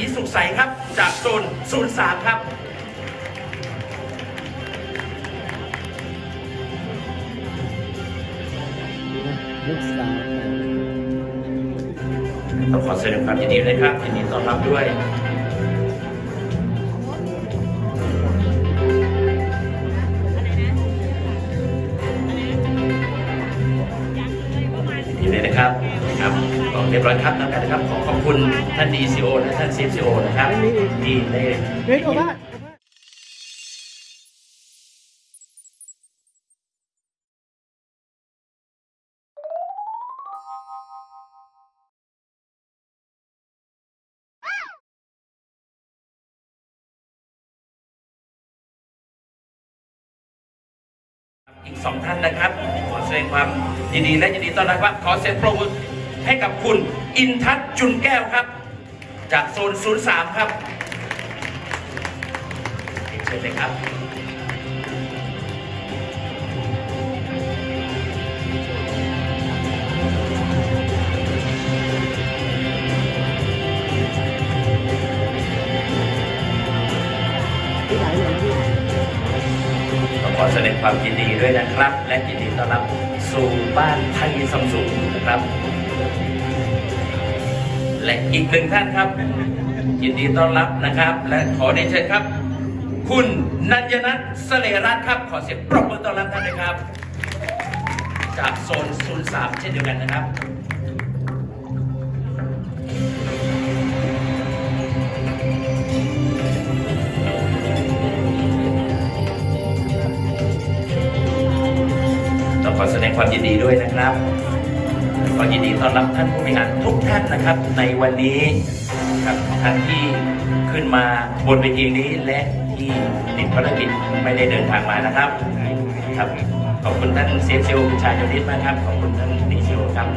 สีสุขใสครับจากโซนศูนย์สามครับลูกสาวต้องขอแสดงความยินดีเลยครับยินดีต้อนรับด้วย นะครับครับก็เรียบร้อยครับแล้วกันนะครับ ขอขอบคุณท่านดีซีโอและท่านซีซีโอนะครับที่ได้เฮ้ยโอบ้า อีกสองท่านนะครับขอแสดงความยินดีและยินดีต้อนรับครับขอเสียงปรบมือให้กับคุณอินทัศน์จุนแก้วครับ จากโซน 03 ครับเชิญเลยครับ ขอแสดงความยินดีด้วยนะครับ และยินดีต้อนรับสู่บ้านไทยซัมซุงนะครับ และอีกหนึ่งท่านครับ ยินดีต้อนรับนะครับ และขอเรียนเชิญครับ คุณนันยนัทเสเลรัตน์ครับ ขอเสียงปรบมือต้อนรับท่านด้วยครับ จากโซน03เช่นเดียวกันนะครับ ความยินดีด้วยนะครับขอยินดีต้อนรับท่านผู้บริหารทุกท่านนะครับ ในวันนี้ครับท่านที่ขึ้นมาบนเวทีนี้และที่ติดภารกิจไม่ได้เดินทางมานะครับครับขอบคุณท่านเซฟซิลชายยนิดมากครับขอบคุณท่านดีซิลครับ